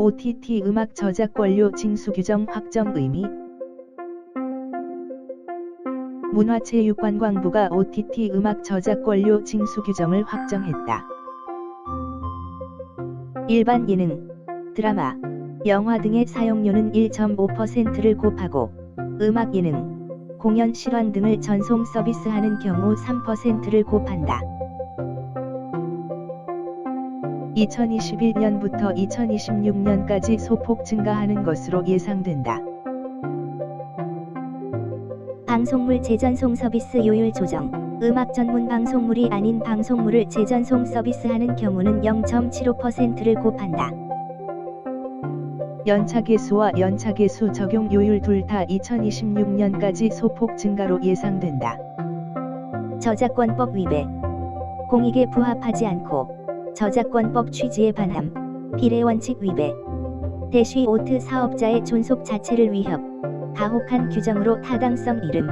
OTT 음악 저작권료 징수 규정 확정 의미 문화체육관광부가 OTT 음악 저작권료 징수 규정을 확정했다. 일반 예능, 드라마, 영화 등의 사용료는 1.5%를 곱하고 음악 예능, 공연 실황 등을 전송 서비스하는 경우 3%를 곱한다. 2021년부터 2026년까지 소폭 증가하는 것으로 예상된다. 방송물 재전송 서비스 요율 조정. 음악 전문 방송물이 아닌 방송물을 재전송 서비스하는 경우는 0.75%를 곱한다. 연차 개수와 연차 개수 적용 요율 둘 다 2026년까지 소폭 증가로 예상된다. 저작권법 위배. 공익에 부합하지 않고 저작권법 취지에 반함. 비례 원칙 위배. 대쉬 오트 사업자의 존속 자체를 위협. 가혹한 규정으로 타당성 이름.